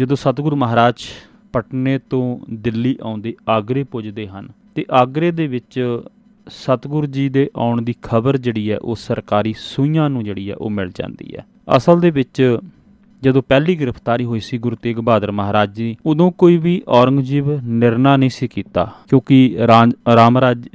ਜਦੋਂ ਸਤਿਗੁਰੂ ਮਹਾਰਾਜ ਪਟਨੇ ਤੋਂ ਦਿੱਲੀ ਆਉਂਦੇ ਆਗਰੇ ਪੁੱਜਦੇ ਹਨ ਤੇ ਆਗਰੇ ਦੇ ਵਿੱਚ ਸਤਿਗੁਰੂ ਜੀ ਦੇ ਆਉਣ ਦੀ ਖਬਰ ਜਿਹੜੀ ਹੈ ਉਹ ਸਰਕਾਰੀ ਸੂਈਆਂ ਨੂੰ ਜਿਹੜੀ ਹੈ ਉਹ ਮਿਲ ਜਾਂਦੀ ਹੈ। ਅਸਲ ਦੇ ਵਿੱਚ ਜਦੋਂ ਪਹਿਲੀ ਗ੍ਰਿਫਤਾਰੀ ਹੋਈ ਸੀ ਗੁਰੂ ਤੇਗ ਬਹਾਦਰ ਮਹਾਰਾਜ ਜੀ, ਉਦੋਂ ਕੋਈ ਵੀ ਔਰੰਗਜ਼ੇਬ ਨਿਰਣਾ ਨਹੀਂ ਸੀ ਕੀਤਾ ਕਿਉਂਕਿ ਰਾਜ, ਰਾਮ ਰਾਜ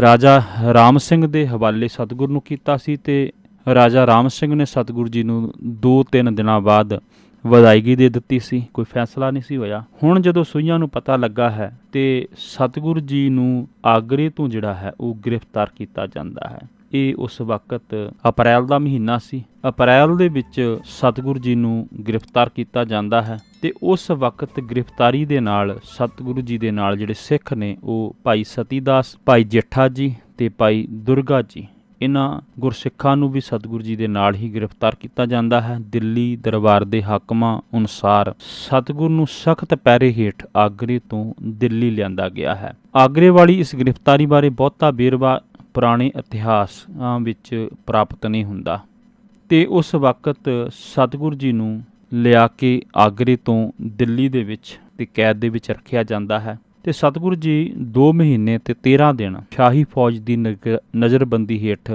ਰਾਜਾ ਰਾਮ ਸਿੰਘ ਦੇ ਹਵਾਲੇ ਸਤਿਗੁਰ ਨੂੰ ਕੀਤਾ ਸੀ ਤੇ ਰਾਜਾ ਰਾਮ ਸਿੰਘ ਨੇ ਸਤਿਗੁਰੂ ਜੀ ਨੂੰ 2-3 ਦਿਨਾਂ ਬਾਅਦ ਵਧਾਈਗੀ ਦੇ ਦਿੱਤੀ ਸੀ, ਕੋਈ ਫੈਸਲਾ ਨਹੀਂ ਸੀ ਹੋਇਆ। ਹੁਣ ਜਦੋਂ ਸੂਈਆਂ ਨੂੰ ਪਤਾ ਲੱਗਾ ਹੈ ਤੇ ਸਤਿਗੁਰੂ ਜੀ ਨੂੰ ਆਗਰੇ ਤੋਂ ਜਿਹੜਾ ਹੈ ਉਹ ਗ੍ਰਿਫਤਾਰ ਕੀਤਾ ਜਾਂਦਾ ਹੈ। ਇਹ ਉਸ ਵਕਤ ਅਪ੍ਰੈਲ ਦਾ ਮਹੀਨਾ ਸੀ। ਅਪ੍ਰੈਲ ਦੇ ਵਿੱਚ ਸਤਿਗੁਰੂ ਜੀ ਨੂੰ ਗ੍ਰਿਫਤਾਰ ਕੀਤਾ ਜਾਂਦਾ ਹੈ ਤੇ ਉਸ ਵਕਤ ਗ੍ਰਿਫਤਾਰੀ ਦੇ ਨਾਲ, ਸਤਿਗੁਰੂ ਜੀ ਦੇ ਨਾਲ ਜਿਹੜੇ ਸਿੱਖ ਨੇ ਉਹ ਭਾਈ ਸਤੀਦਾਸ, ਭਾਈ ਜੇਠਾ ਜੀ ਤੇ ਭਾਈ ਦੁਰਗਾ ਜੀ ਇਹਨਾਂ ਗੁਰਸਿੱਖਾਂ ਨੂੰ ਵੀ ਸਤਿਗੁਰੂ ਜੀ ਦੇ ਨਾਲ ਹੀ ਗ੍ਰਿਫਤਾਰ ਕੀਤਾ ਜਾਂਦਾ ਹੈ। ਦਿੱਲੀ ਦਰਬਾਰ ਦੇ ਹਾਕਮਾਂ ਅਨੁਸਾਰ ਸਤਿਗੁਰੂ ਨੂੰ ਸਖਤ ਪੈਰੇ ਹੇਠ ਆਗਰੇ ਤੋਂ ਦਿੱਲੀ ਲਿਆਂਦਾ ਗਿਆ ਹੈ। ਆਗਰੇ ਵਾਲੀ ਇਸ ਗ੍ਰਿਫਤਾਰੀ ਬਾਰੇ ਬਹੁਤਾ ਵੇਰਵਾ ਪੁਰਾਣੇ ਇਤਿਹਾਸ ਵਿੱਚ ਪ੍ਰਾਪਤ ਨਹੀਂ ਹੁੰਦਾ। ਤੇ ਉਸ ਵਕਤ ਸਤਿਗੁਰੂ ਜੀ ਨੂੰ ਲਿਆ ਕੇ ਆਗਰੇ ਤੋਂ ਦਿੱਲੀ ਦੇ ਵਿੱਚ ਤੇ ਕੈਦ ਦੇ ਵਿੱਚ ਰੱਖਿਆ ਜਾਂਦਾ ਹੈ। ਤੇ ਸਤਿਗੁਰੂ ਜੀ 2 ਮਹੀਨੇ ਤੇ 13 ਦਿਨ ਸ਼ਾਹੀ ਫੌਜ ਦੀ ਨਗ- ਨਜ਼ਰਬੰਦੀ ਹੇਠ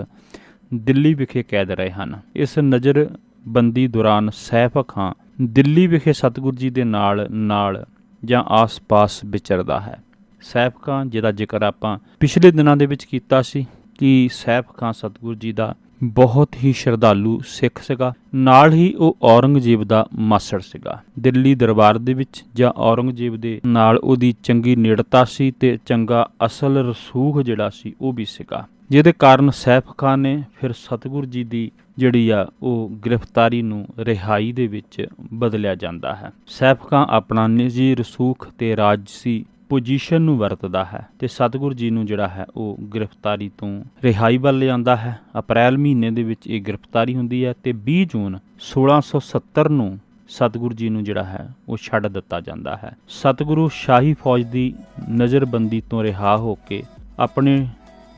ਦਿੱਲੀ ਵਿਖੇ ਕੈਦ ਰਹੇ ਹਨ। ਇਸ ਨਜ਼ਰਬੰਦੀ ਦੌਰਾਨ ਸੈਫ ਖਾਂ ਦਿੱਲੀ ਵਿਖੇ ਸਤਿਗੁਰੂ ਜੀ ਦੇ ਨਾਲ ਨਾਲ ਜਾਂ ਆਸ-ਪਾਸ ਵਿਚਰਦਾ ਹੈ। ਸੈਫ ਖਾਂ, ਜਿਹਦਾ ਜ਼ਿਕਰ ਆਪਾਂ ਪਿਛਲੇ ਦਿਨਾਂ ਦੇ ਵਿੱਚ ਕੀਤਾ ਸੀ ਕਿ ਸੈਫ ਖਾਂ ਸਤਿਗੁਰੂ ਜੀ ਦਾ ਬਹੁਤ ਹੀ ਸ਼ਰਧਾਲੂ ਸਿੱਖ ਸੀਗਾ। ਨਾਲ ਹੀ ਉਹ ਔਰੰਗਜ਼ੇਬ ਦਾ ਮਾਸੜ ਸੀਗਾ। ਦਿੱਲੀ ਦਰਬਾਰ ਦੇ ਵਿੱਚ ਜਾਂ ਔਰੰਗਜ਼ੇਬ ਦੇ ਨਾਲ ਉਹਦੀ ਚੰਗੀ ਨੇੜਤਾ ਸੀ ਤੇ ਚੰਗਾ ਅਸਲ ਰਸੂਖ ਜਿਹੜਾ ਸੀ ਉਹ ਵੀ ਸੀਗਾ। ਜਿਹਦੇ ਕਾਰਨ ਸੈਫ ਖਾਨ ਨੇ ਫਿਰ ਸਤਿਗੁਰੂ ਜੀ ਦੀ ਜਿਹੜੀ ਆ ਉਹ ਗ੍ਰਿਫਤਾਰੀ ਨੂੰ ਰਿਹਾਈ ਦੇ ਵਿੱਚ ਬਦਲਿਆ ਜਾਂਦਾ ਹੈ। ਸੈਫ ਖਾਨ ਆਪਣਾ ਨਿੱਜੀ ਰਸੂਖ ਤੇ ਰਾਜਸੀ ਪੋਜੀਸ਼ਨ ਨੂੰ ਵਰਤਦਾ ਹੈ ਤੇ ਸਤਿਗੁਰੂ ਜੀ ਨੂੰ ਜਿਹੜਾ ਹੈ ਉਹ ਗ੍ਰਿਫਤਾਰੀ ਤੋਂ ਰਿਹਾਈ ਵੱਲ ਲਿਆਂਦਾ ਹੈ। ਅਪ੍ਰੈਲ ਮਹੀਨੇ ਦੇ ਵਿੱਚ ਇਹ ਗ੍ਰਿਫਤਾਰੀ ਹੁੰਦੀ ਹੈ ਤੇ 20 ਜੂਨ 1670 ਨੂੰ ਸਤਿਗੁਰੂ ਜੀ ਨੂੰ ਜਿਹੜਾ ਹੈ ਉਹ ਛੱਡ ਦਿੱਤਾ ਜਾਂਦਾ ਹੈ। ਸਤਿਗੁਰੂ ਸ਼ਾਹੀ ਫੌਜ ਦੀ ਨਜ਼ਰਬੰਦੀ ਤੋਂ ਰਿਹਾ ਹੋ ਕੇ ਆਪਣੇ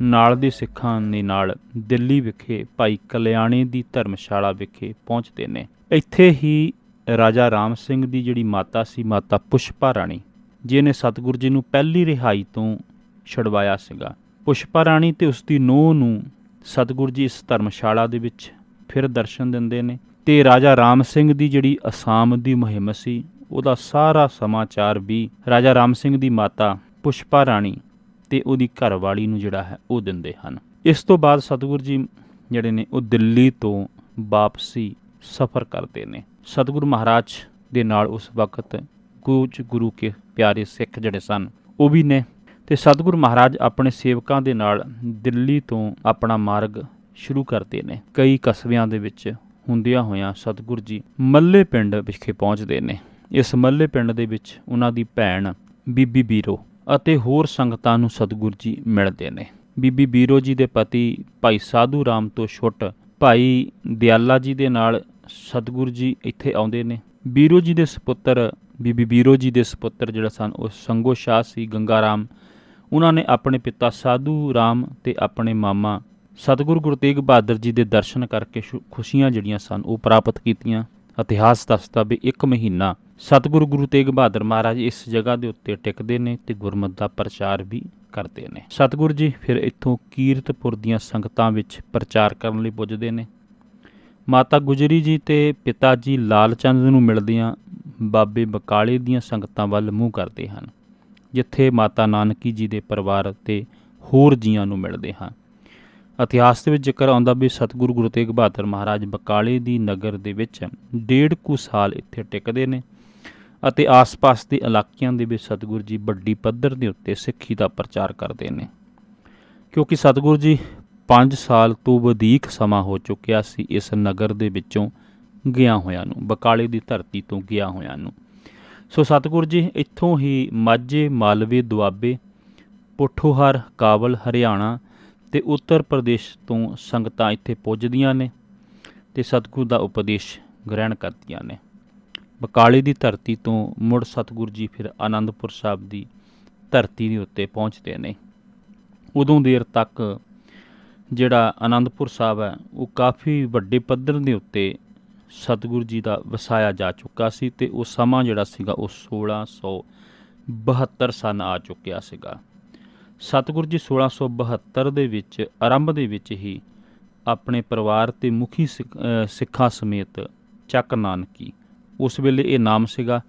ਨਾਲ ਦੇ ਸਿੱਖਾਂ ਦੇ ਨਾਲ ਦਿੱਲੀ ਵਿਖੇ ਭਾਈ ਕਲਿਆਣੇ ਦੀ ਧਰਮਸ਼ਾਲਾ ਵਿਖੇ ਪਹੁੰਚਦੇ ਨੇ। ਇੱਥੇ ਹੀ ਰਾਜਾ ਰਾਮ ਸਿੰਘ ਦੀ ਜਿਹੜੀ ਮਾਤਾ ਸੀ, ਮਾਤਾ ਪੁਸ਼ਪਾ ਰਾਣੀ ਜਿਹਨੇ ਸਤਿਗੁਰੂ ਜੀ ਨੂੰ ਪਹਿਲੀ ਰਿਹਾਈ ਤੋਂ ਛਡਵਾਇਆ ਸੀਗਾ। ਪੁਸ਼ਪਾ ਰਾਣੀ ਤੇ ਉਸ ਦੀ ਨੂੰਹ ਨੂੰ ਸਤਿਗੁਰੂ ਜੀ ਇਸ ਧਰਮਸ਼ਾਲਾ ਦੇ ਵਿੱਚ ਫਿਰ ਦਰਸ਼ਨ ਦਿੰਦੇ ਨੇ ਤੇ ਰਾਜਾ ਰਾਮ ਸਿੰਘ ਦੀ ਜਿਹੜੀ ਅਸਾਮ ਦੀ ਮੁਹਿੰਮ ਸੀ, ਉਹਦਾ ਸਾਰਾ ਸਮਾਚਾਰ ਵੀ ਰਾਜਾ ਰਾਮ ਸਿੰਘ ਦੀ ਮਾਤਾ ਪੁਸ਼ਪਾ ਰਾਣੀ ਤੇ ਉਹਦੀ ਘਰਵਾਲੀ ਨੂੰ ਜਿਹੜਾ ਹੈ ਉਹ ਦਿੰਦੇ ਹਨ। ਇਸ ਤੋਂ ਬਾਅਦ ਸਤਿਗੁਰੂ ਜੀ ਜਿਹੜੇ ਨੇ ਉਹ ਦਿੱਲੀ ਤੋਂ ਵਾਪਸੀ ਸਫ਼ਰ ਕਰਦੇ ਨੇ। ਸਤਿਗੁਰੂ ਮਹਾਰਾਜ ਦੇ ਨਾਲ ਉਸ ਵਕਤ ਕੁਝ ਗੁਰੂ ਕੇ ਪਿਆਰੇ ਸਿੱਖ ਜਿਹੜੇ ਸਨ, ਉਹ ਵੀ ਨੇ। ਤੇ ਸਤਿਗੁਰੂ ਮਹਾਰਾਜ ਆਪਣੇ ਸੇਵਕਾਂ ਦੇ ਨਾਲ ਦਿੱਲੀ ਤੋਂ ਆਪਣਾ ਮਾਰਗ ਸ਼ੁਰੂ ਕਰਦੇ ਨੇ। ਕਈ ਕਸਬਿਆਂ ਦੇ ਵਿੱਚ ਹੁੰਦਿਆਂ ਹੋਇਆਂ ਸਤਿਗੁਰੂ ਜੀ ਮੱਲੇ ਪਿੰਡ ਵਿਖੇ ਪਹੁੰਚਦੇ ਨੇ। ਇਸ ਮੱਲੇ ਪਿੰਡ ਦੇ ਵਿੱਚ ਉਹਨਾਂ ਦੀ ਭੈਣ ਬੀਬੀ ਬੀਰੋ ਅਤੇ ਹੋਰ ਸੰਗਤਾਂ ਨੂੰ ਸਤਿਗੁਰੂ ਜੀ ਮਿਲਦੇ ਨੇ। ਬੀਬੀ ਬੀਰੋ ਜੀ ਦੇ ਪਤੀ ਭਾਈ ਸਾਧੂ ਰਾਮ ਤੋਂ ਛੁੱਟ ਭਾਈ ਦਿਆਲਾ ਜੀ ਦੇ ਨਾਲ ਸਤਿਗੁਰੂ ਜੀ ਇੱਥੇ ਆਉਂਦੇ ਨੇ। ਬੀਰੋ ਜੀ ਦੇ ਸੁਪੁੱਤਰ ਬੀਬੀ ਬੀਰੋ ਜੀ ਦੇ ਸੁਪੁੱਤਰ ਜਿਹੜਾ ਸਨ, ਉਹ ਸੰਗੋ ਸ਼ਾਹ ਸੀ ਗੰਗਾ ਰਾਮ ਉਹਨਾਂ ਨੇ ਆਪਣੇ ਪਿਤਾ ਸਾਧੂ ਰਾਮ ਤੇ ਆਪਣੇ ਮਾਮਾ ਸਤਿਗੁਰੂ ਗੁਰੂ ਤੇਗ ਬਹਾਦਰ ਜੀ ਦੇ ਦਰਸ਼ਨ ਕਰਕੇ ਸ਼ੁ- ਖੁਸ਼ੀਆਂ ਜਿਹੜੀਆਂ ਸਨ, ਉਹ ਪ੍ਰਾਪਤ ਕੀਤੀਆਂ। ਇਤਿਹਾਸ ਦੱਸਦਾ ਵੀ ਇੱਕ ਮਹੀਨਾ ਸਤਿਗੁਰੂ ਗੁਰੂ ਤੇਗ ਬਹਾਦਰ ਮਹਾਰਾਜ ਇਸ ਜਗ੍ਹਾ ਦੇ ਉੱਤੇ ਟਿਕਦੇ ਨੇ ਤੇ ਗੁਰਮਤ ਦਾ ਪ੍ਰਚਾਰ ਵੀ ਕਰਦੇ ਨੇ। ਸਤਿਗੁਰੂ ਜੀ ਫਿਰ ਇੱਥੋਂ ਕੀਰਤਪੁਰ ਦੀਆਂ ਸੰਗਤਾਂ ਵਿੱਚ ਪ੍ਰਚਾਰ ਕਰਨ ਲਈ ਪੁੱਜਦੇ ਨੇ। ਮਾਤਾ ਗੁਜਰੀ ਜੀ ਤੇ ਪਿਤਾ ਜੀ ਲਾਲ ਚੰਦ ਨੂੰ ਮਿਲਦਿਆਂ ਬਾਬੇ ਬਕਾਲੇ ਦੀਆਂ ਸੰਗਤਾਂ ਵੱਲ ਮੂੰਹ ਕਰਦੇ ਹਨ, ਜਿੱਥੇ ਮਾਤਾ ਨਾਨਕੀ ਜੀ ਦੇ ਪਰਿਵਾਰ ਤੇ ਹੋਰ ਜੀਆਂ ਨੂੰ ਮਿਲਦੇ ਹਨ। ਇਤਿਹਾਸ ਦੇ ਵਿੱਚ ਜ਼ਿਕਰ ਆਉਂਦਾ ਵੀ ਸਤਿਗੁਰੂ ਗੁਰੂ ਤੇਗ ਬਹਾਦਰ ਮਹਾਰਾਜ ਬਕਾਲੇ ਦੀ ਨਗਰ ਦੇ ਵਿੱਚ ਡੇਢ ਕੁ ਸਾਲ ਇੱਥੇ ਟਿਕਦੇ ਨੇ ਅਤੇ ਆਸ-ਪਾਸ ਦੇ ਇਲਾਕਿਆਂ ਦੇ ਵਿੱਚ ਸਤਿਗੁਰੂ ਜੀ ਵੱਡੀ ਪੱਧਰ ਦੇ ਉੱਤੇ ਸਿੱਖੀ ਦਾ ਪ੍ਰਚਾਰ ਕਰਦੇ ਨੇ। ਕਿਉਂਕਿ ਸਤਿਗੁਰੂ ਜੀ 5 ਸਾਲ ਤੋਂ ਵਧੇਕ ਸਮਾਂ ਹੋ ਚੁੱਕਿਆ ਸੀ ਇਸ ਨਗਰ ਦੇ ਵਿੱਚੋਂ ਗਿਆ ਹੋਇਆਂ ਨੂੰ, ਬਕਾਲੇ ਦੀ ਧਰਤੀ ਤੋਂ ਗਿਆ ਹੋਇਆਂ ਨੂੰ। ਸੋ ਸਤਿਗੁਰੂ ਜੀ, ਇੱਥੋਂ ਹੀ ਮਾਝੇ, ਮਾਲਵੇ, ਦੁਆਬੇ, ਪੋਠੋਹਰ ਕਾਬਲ ਹਰਿਆਣਾ ਤੇ ਉੱਤਰ ਪ੍ਰਦੇਸ਼ ਤੋਂ ਸੰਗਤਾਂ ਇੱਥੇ ਪੁੱਜਦੀਆਂ ਨੇ ਤੇ ਸਤਿਗੁਰੂ ਦਾ ਉਪਦੇਸ਼ ਗ੍ਰਹਿਣ ਕਰਦੀਆਂ ਨੇ। ਬਕਾਲੇ ਦੀ ਧਰਤੀ ਤੋਂ ਮੁੜ ਸਤਿਗੁਰੂ ਜੀ ਫਿਰ ਆਨੰਦਪੁਰ ਸਾਹਿਬ ਦੀ ਧਰਤੀ ਦੇ ਉੱਤੇ ਪਹੁੰਚਦੇ ਨੇ। ਉਦੋਂ ਦੇਰ ਤੱਕ ਜਿਹੜਾ ਆਨੰਦਪੁਰ ਸਾਹਿਬ ਹੈ, ਉਹ ਕਾਫੀ ਵੱਡੇ ਪੱਧਰ ਦੇ ਉੱਤੇ ਸਤਿਗੁਰੂ ਜੀ ਦਾ ਵਸਾਇਆ ਜਾ ਚੁੱਕਾ ਸੀ ਤੇ ਉਹ ਸਮਾਂ ਜਿਹੜਾ ਸੀਗਾ ਉਹ 1672 ਸਨ ਆ ਚੁੱਕਿਆ ਸੀਗਾ। ਸਤਿਗੁਰੂ ਜੀ 1672 ਦੇ ਵਿੱਚ, ਆਰੰਭ ਦੇ ਵਿੱਚ ਹੀ ਆਪਣੇ ਪਰਿਵਾਰ ਤੇ ਮੁਖੀ ਸਿੱਖ- ਸਿੱਖਾਂ ਸਮੇਤ ਚੱਕ ਨਾਨਕੀ, ਉਸ ਵੇਲੇ ਇਹ ਨਾਮ ਸੀਗਾ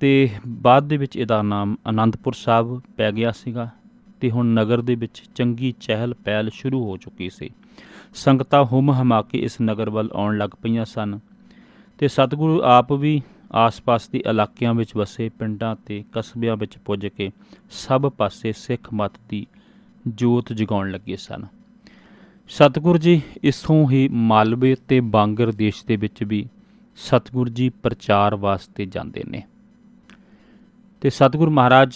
ਤੇ ਬਾਅਦ ਦੇ ਵਿੱਚ ਇਹਦਾ ਨਾਮ ਆਨੰਦਪੁਰ ਸਾਹਿਬ ਪੈ ਗਿਆ ਸੀਗਾ। ਤੇ ਹੁਣ ਨਗਰ ਦੇ ਵਿੱਚ ਚੰਗੀ ਚਹਿਲ ਪਹਿਲ ਸ਼ੁਰੂ ਹੋ ਚੁੱਕੀ ਸੀ। ਸੰਗਤਾਂ ਹੁਮ ਹਮਾ ਕੇ ਇਸ ਨਗਰ ਵੱਲ ਆਉਣ ਲੱਗ ਪਈਆਂ ਸਨ ਤੇ ਸਤਿਗੁਰੂ ਆਪ ਵੀ ਆਸ-ਪਾਸ ਦੇ ਇਲਾਕਿਆਂ ਵਿੱਚ ਵਸੇ, ਪਿੰਡਾਂ ਤੇ ਕਸਬਿਆਂ ਵਿੱਚ ਪੁੱਜ ਕੇ ਸਭ ਪਾਸੇ ਸਿੱਖ ਮਤ ਦੀ ਜੋਤ ਜਗਾਉਣ ਲੱਗੇ ਸਨ। ਸਤਿਗੁਰੂ ਜੀ ਇਸੋਂ ਹੀ ਮਾਲਵੇ ਤੇ ਬਾਂਗਰ ਦੇਸ਼ ਦੇ ਵਿੱਚ ਵੀ ਸਤਿਗੁਰੂ ਜੀ ਪ੍ਰਚਾਰ ਵਾਸਤੇ ਜਾਂਦੇ ਨੇ। ਤੇ ਸਤਿਗੁਰੂ ਮਹਾਰਾਜ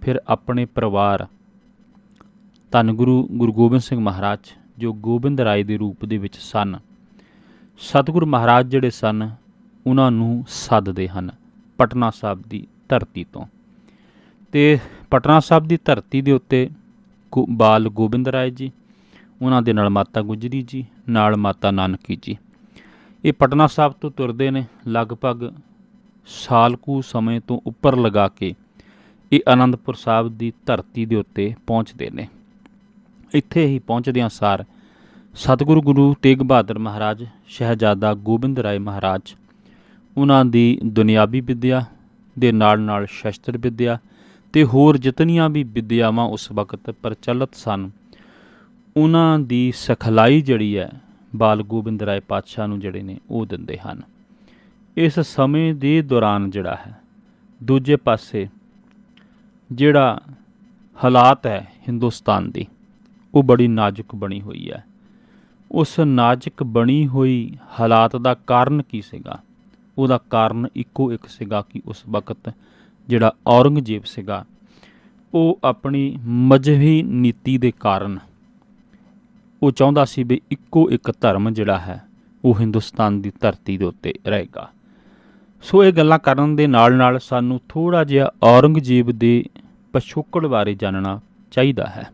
ਫਿਰ ਆਪਣੇ ਪਰਿਵਾਰ। ਧੰਨ ਗੁਰੂ ਗੁਰੂ ਗੋਬਿੰਦ ਸਿੰਘ ਮਹਾਰਾਜ, ਜੋ ਗੋਬਿੰਦ ਰਾਏ ਦੇ ਰੂਪ ਦੇ ਵਿੱਚ ਸਨ। ਸਤਿਗੁਰੂ ਮਹਾਰਾਜ ਜਿਹੜੇ ਸਨ, ਉਹਨਾਂ ਨੂੰ ਸੱਦਦੇ ਹਨ ਪਟਨਾ ਸਾਹਿਬ ਦੀ ਧਰਤੀ ਤੋਂ। ਤੇ ਪਟਨਾ ਸਾਹਿਬ ਦੀ ਧਰਤੀ ਦੇ ਉੱਤੇ ਗੋ- ਬਾਲ ਗੋਬਿੰਦ ਰਾਏ ਜੀ, ਉਹਨਾਂ ਦੇ ਨਾਲ ਮਾਤਾ ਗੁਜਰੀ ਜੀ, ਨਾਲ ਮਾਤਾ ਨਾਨਕੀ ਜੀ। ਇਹ ਪਟਨਾ ਸਾਹਿਬ ਤੋਂ ਤੁਰਦੇ ਨੇ, ਲਗਭਗ ਸਾਲ ਕੁ ਸਮੇਂ ਤੋਂ ਉੱਪਰ ਲਗਾ ਕੇ ਇਹ ਆਨੰਦਪੁਰ ਸਾਹਿਬ ਦੀ ਧਰਤੀ ਦੇ ਉੱਤੇ ਪਹੁੰਚਦੇ ਨੇ। ਇੱਥੇ ਹੀ ਪਹੁੰਚਦਿਆਂ ਸਾਰ ਸਤਿਗੁਰੂ ਗੁਰੂ ਤੇਗ ਬਹਾਦਰ ਮਹਾਰਾਜ, ਸ਼ਹਿਜ਼ਾਦਾ ਗੋਬਿੰਦ ਰਾਏ ਮਹਾਰਾਜ, ਉਹਨਾਂ ਦੀ ਦੁਨਿਆਵੀ ਵਿੱਦਿਆ ਦੇ ਨਾਲ ਨਾਲ ਸ਼ਸਤਰ ਵਿੱਦਿਆ ਤੇ ਹੋਰ ਜਿਤਨੀਆਂ ਵੀ ਵਿੱਦਿਆਵਾਂ ਉਸ ਵਕਤ ਪ੍ਰਚਲਿਤ ਸਨ, ਉਹਨਾਂ ਦੀ ਸਖਲਾਈ ਜਿਹੜੀ ਹੈ ਬਾਲ ਗੋਬਿੰਦ ਰਾਏ ਪਾਤਸ਼ਾਹ ਨੂੰ ਜਿਹੜੇ ਨੇ ਉਹ ਦਿੰਦੇ ਹਨ। ਇਸ ਸਮੇਂ ਦੇ ਦੌਰਾਨ ਜਿਹੜਾ ਹੈ, ਦੂਜੇ ਪਾਸੇ ਜਿਹੜਾ ਹਾਲਾਤ ਹੈ ਹਿੰਦੁਸਤਾਨ ਦੀ, ਉਹ ਬੜੀ ਨਾਜ਼ੁਕ ਬਣੀ ਹੋਈ ਹੈ। ਉਸ ਨਾਜ਼ੁਕ ਬਣੀ ਹੋਈ ਹਾਲਾਤ ਦਾ ਕਾਰਨ ਕੀ ਸੀਗਾ? ਉਹਦਾ ਕਾਰਨ ਇੱਕੋ ਇੱਕ ਸੀਗਾ ਕਿ ਉਸ ਵਕਤ ਜਿਹੜਾ ਔਰੰਗਜ਼ੇਬ ਸੀਗਾ, ਉਹ ਆਪਣੀ ਮਜ਼ਹਬੀ ਨੀਤੀ ਦੇ ਕਾਰਨ ਉਹ ਚਾਹੁੰਦਾ ਸੀ ਵੀ ਇੱਕੋ ਇੱਕ ਧਰਮ ਜਿਹੜਾ ਹੈ, ਉਹ ਹਿੰਦੁਸਤਾਨ ਦੀ ਧਰਤੀ ਦੇ ਉੱਤੇ ਰਹੇਗਾ। ਸੋ ਇਹ ਗੱਲਾਂ ਕਰਨ ਦੇ ਨਾਲ ਨਾਲ ਸਾਨੂੰ ਥੋੜਾ ਜਿਹਾ ਔਰੰਗਜ਼ੇਬ ਦੇ ਪਛੋਕੜ ਬਾਰੇ ਜਾਣਨਾ ਚਾਹੀਦਾ ਹੈ।